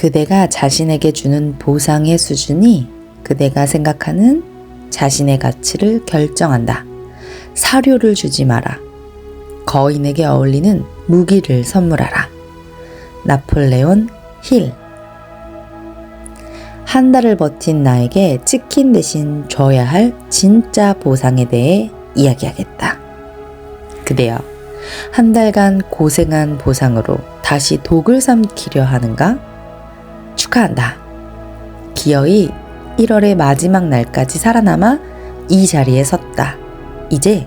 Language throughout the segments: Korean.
그대가 자신에게 주는 보상의 수준이 그대가 생각하는 자신의 가치를 결정한다. 사료를 주지 마라. 거인에게 어울리는 무기를 선물하라. 나폴레온 힐. 한 달을 버틴 나에게 치킨 대신 줘야 할 진짜 보상에 대해 이야기하겠다. 그대여, 한 달간 고생한 보상으로 다시 독을 삼키려 하는가? 축하한다. 기어이 1월의 마지막 날까지 살아남아 이 자리에 섰다. 이제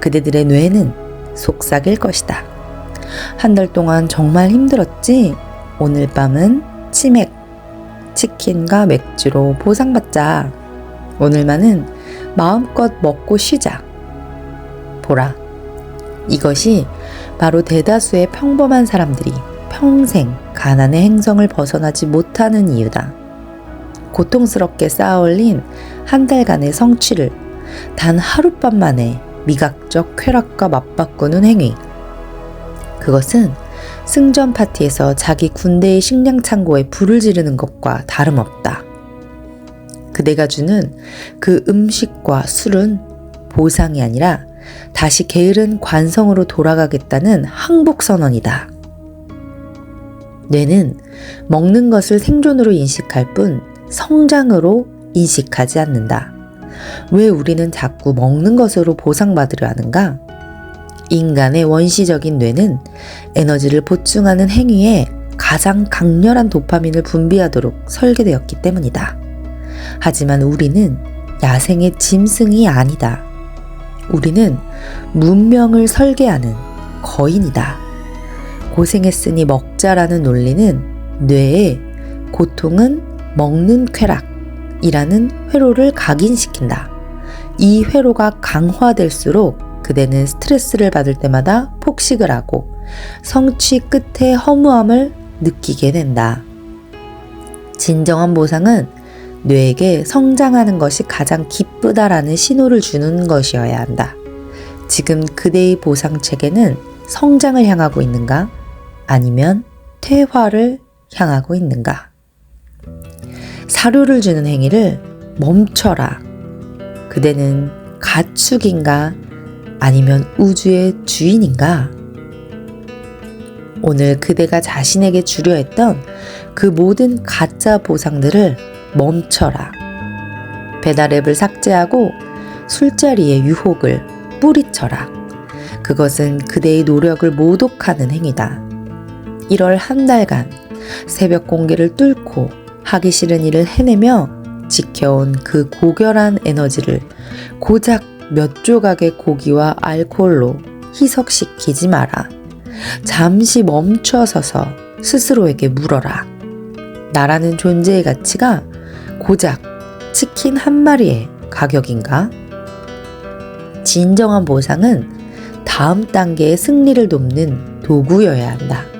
그대들의 뇌는 속삭일 것이다. 한 달 동안 정말 힘들었지? 오늘 밤은 치맥, 치킨과 맥주로 보상받자. 오늘만은 마음껏 먹고 쉬자. 보라. 이것이 바로 대다수의 평범한 사람들이 평생 가난의 행성을 벗어나지 못하는 이유다. 고통스럽게 쌓아올린 한 달간의 성취를 단 하룻밤 만에 미각적 쾌락과 맞바꾸는 행위. 그것은 승전 파티에서 자기 군대의 식량 창고에 불을 지르는 것과 다름없다. 그대가 주는 그 음식과 술은 보상이 아니라 다시 게으른 관성으로 돌아가겠다는 항복 선언이다. 뇌는 먹는 것을 생존으로 인식할 뿐 성장으로 인식하지 않는다. 왜 우리는 자꾸 먹는 것으로 보상받으려 하는가? 인간의 원시적인 뇌는 에너지를 보충하는 행위에 가장 강렬한 도파민을 분비하도록 설계되었기 때문이다. 하지만 우리는 야생의 짐승이 아니다. 우리는 문명을 설계하는 거인이다. 고생했으니 먹자라는 논리는 뇌에 고통은 먹는 쾌락이라는 회로를 각인시킨다. 이 회로가 강화될수록 그대는 스트레스를 받을 때마다 폭식을 하고 성취 끝에 허무함을 느끼게 된다. 진정한 보상은 뇌에게 성장하는 것이 가장 기쁘다라는 신호를 주는 것이어야 한다. 지금 그대의 보상 체계는 성장을 향하고 있는가? 아니면 퇴화를 향하고 있는가? 사료를 주는 행위를 멈춰라. 그대는 가축인가? 아니면 우주의 주인인가? 오늘 그대가 자신에게 주려 했던 그 모든 가짜 보상들을 멈춰라. 배달 앱을 삭제하고 술자리의 유혹을 뿌리쳐라. 그것은 그대의 노력을 모독하는 행위다. 1월 한 달간 새벽 공기를 뚫고 하기 싫은 일을 해내며 지켜온 그 고결한 에너지를 고작 몇 조각의 고기와 알코올로 희석시키지 마라. 잠시 멈춰서서 스스로에게 물어라. 나라는 존재의 가치가 고작 치킨 한 마리의 가격인가? 진정한 보상은 다음 단계의 승리를 돕는 도구여야 한다.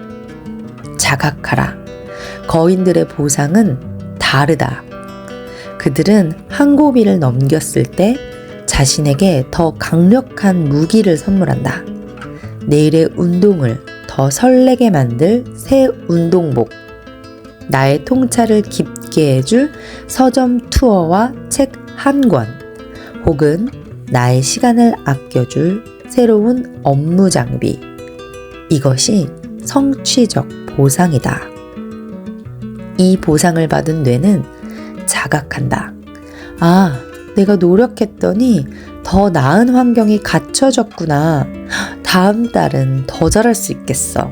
자각하라. 거인들의 보상은 다르다. 그들은 한 고비를 넘겼을 때 자신에게 더 강력한 무기를 선물한다. 내일의 운동을 더 설레게 만들 새 운동복. 나의 통찰을 깊게 해줄 서점 투어와 책 한 권. 혹은 나의 시간을 아껴줄 새로운 업무 장비. 이것이 성취적 보상이다. 이 보상을 받은 뇌는 자각한다. 아, 내가 노력했더니 더 나은 환경이 갖춰졌구나. 다음 달은 더 잘할 수 있겠어.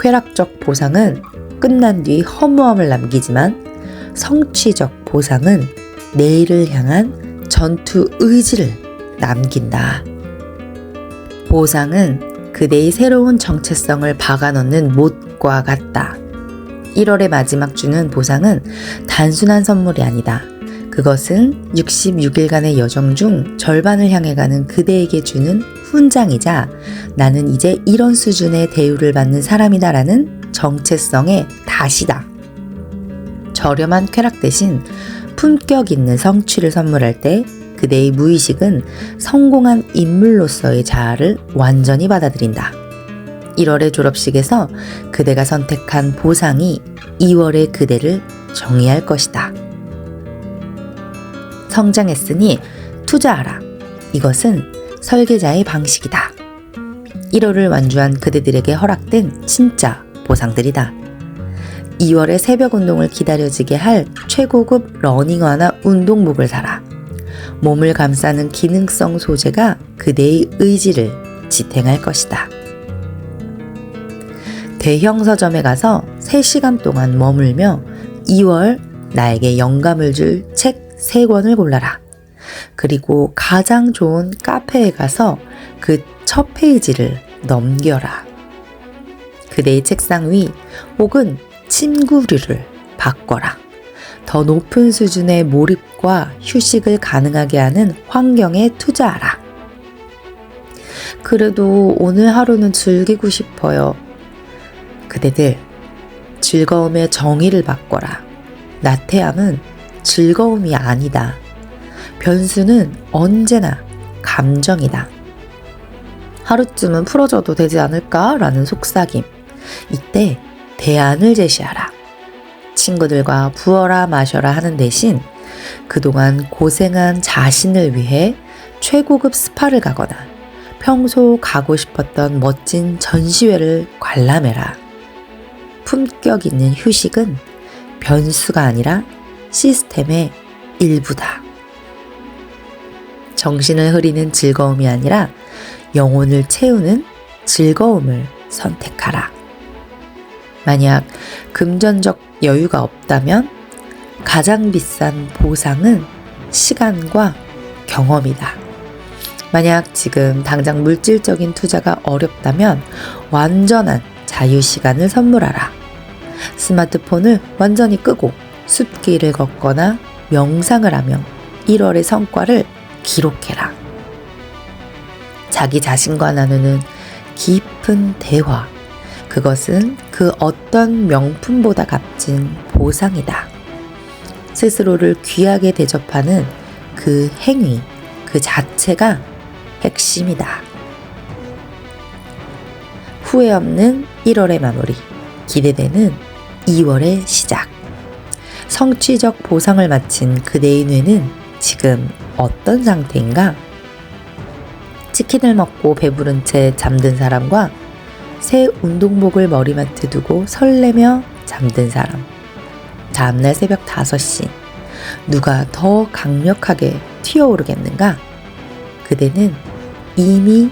쾌락적 보상은 끝난 뒤 허무함을 남기지만 성취적 보상은 내일을 향한 전투 의지를 남긴다. 보상은 그대의 새로운 정체성을 박아넣는 못 과 같다. 1월의 마지막 주는 보상은 단순한 선물이 아니다. 그것은 66일간의 여정 중 절반을 향해 가는 그대에게 주는 훈장이자 나는 이제 이런 수준의 대우를 받는 사람이다라는 정체성의 다시다. 저렴한 쾌락 대신 품격 있는 성취를 선물할 때 그대의 무의식은 성공한 인물로서의 자아를 완전히 받아들인다. 1월의 졸업식에서 그대가 선택한 보상이 2월의 그대를 정의할 것이다. 성장했으니 투자하라. 이것은 설계자의 방식이다. 1월을 완주한 그대들에게 허락된 진짜 보상들이다. 2월에 새벽 운동을 기다려지게 할 최고급 러닝화나 운동복을 사라. 몸을 감싸는 기능성 소재가 그대의 의지를 지탱할 것이다. 대형 서점에 가서 3시간 동안 머물며 2월 나에게 영감을 줄 책 3권을 골라라. 그리고 가장 좋은 카페에 가서 그 첫 페이지를 넘겨라. 그대의 책상 위 혹은 침구류를 바꿔라. 더 높은 수준의 몰입과 휴식을 가능하게 하는 환경에 투자하라. 그래도 오늘 하루는 즐기고 싶어요. 그대들, 즐거움의 정의를 바꿔라. 나태함은 즐거움이 아니다. 변수는 언제나 감정이다. 하루쯤은 풀어줘도 되지 않을까라는 속삭임. 이때 대안을 제시하라. 친구들과 부어라 마셔라 하는 대신 그동안 고생한 자신을 위해 최고급 스파를 가거나 평소 가고 싶었던 멋진 전시회를 관람해라. 품격 있는 휴식은 변수가 아니라 시스템의 일부다. 정신을 흐리는 즐거움이 아니라 영혼을 채우는 즐거움을 선택하라. 만약 금전적 여유가 없다면 가장 비싼 보상은 시간과 경험이다. 만약 지금 당장 물질적인 투자가 어렵다면 완전한 자유 시간을 선물하라. 스마트폰을 완전히 끄고 숲길을 걷거나 명상을 하며 1월의 성과를 기록해라. 자기 자신과 나누는 깊은 대화. 그것은 그 어떤 명품보다 값진 보상이다. 스스로를 귀하게 대접하는 그 행위, 그 자체가 핵심이다. 후회 없는 1월의 마무리, 기대되는 2월의 시작. 성취적 보상을 마친 그대의 뇌는 지금 어떤 상태인가? 치킨을 먹고 배부른 채 잠든 사람과 새 운동복을 머리맡에 두고 설레며 잠든 사람. 다음날 새벽 5시. 누가 더 강력하게 튀어오르겠는가? 그대는 이미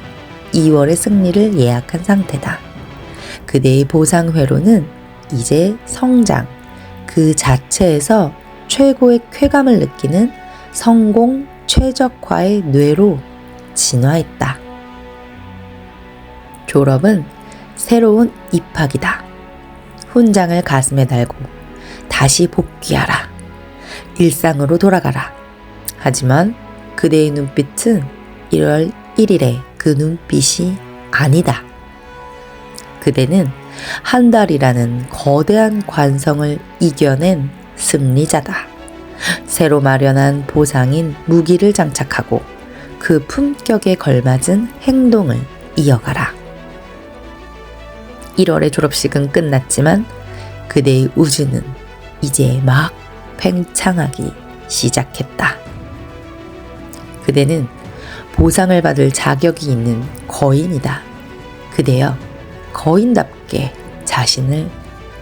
2월의 승리를 예약한 상태다. 그대의 보상 회로는 이제 성장, 그 자체에서 최고의 쾌감을 느끼는 성공 최적화의 뇌로 진화했다. 졸업은 새로운 입학이다. 훈장을 가슴에 달고 다시 복귀하라. 일상으로 돌아가라. 하지만 그대의 눈빛은 1월 1일의 그 눈빛이 아니다. 그대는 한 달이라는 거대한 관성을 이겨낸 승리자다. 새로 마련한 보상인 무기를 장착하고 그 품격에 걸맞은 행동을 이어가라. 1월의 졸업식은 끝났지만 그대의 우주는 이제 막 팽창하기 시작했다. 그대는 보상을 받을 자격이 있는 거인이다. 그대여, 거인답게 자신을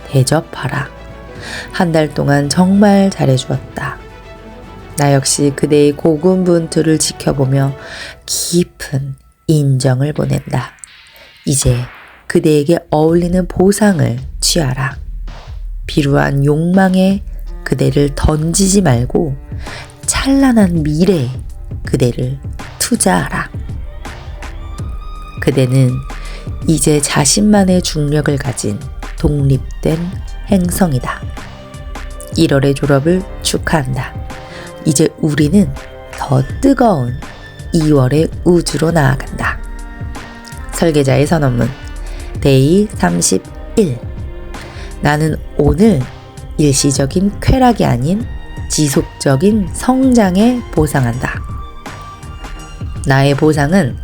대접하라. 한 달 동안 정말 잘해주었다. 나 역시 그대의 고군분투를 지켜보며 깊은 인정을 보낸다. 이제 그대에게 어울리는 보상을 취하라. 비루한 욕망에 그대를 던지지 말고 찬란한 미래에 그대를 투자하라. 그대는 이제 자신만의 중력을 가진 독립된 행성이다. 1월의 졸업을 축하한다. 이제 우리는 더 뜨거운 2월의 우주로 나아간다. 설계자의 선언문 데이 31 나는 오늘 일시적인 쾌락이 아닌 지속적인 성장에 보상한다. 나의 보상은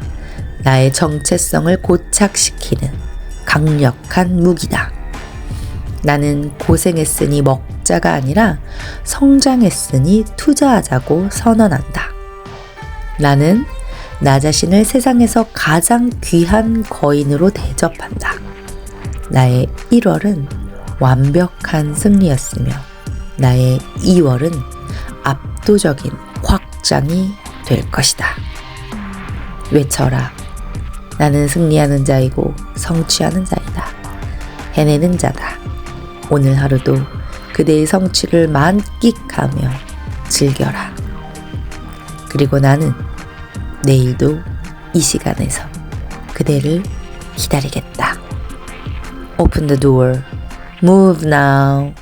나의 정체성을 고착시키는 강력한 무기다. 나는 고생했으니 먹자가 아니라 성장했으니 투자하자고 선언한다. 나는 나 자신을 세상에서 가장 귀한 거인으로 대접한다. 나의 1월은 완벽한 승리였으며 나의 2월은 압도적인 확장이 될 것이다. 외쳐라. 나는 승리하는 자이고 성취하는 자이다. 해내는 자다. 오늘 하루도 그대의 성취를 만끽하며 즐겨라. 그리고 나는 내일도 이 시간에서 그대를 기다리겠다. Open the door. Move now.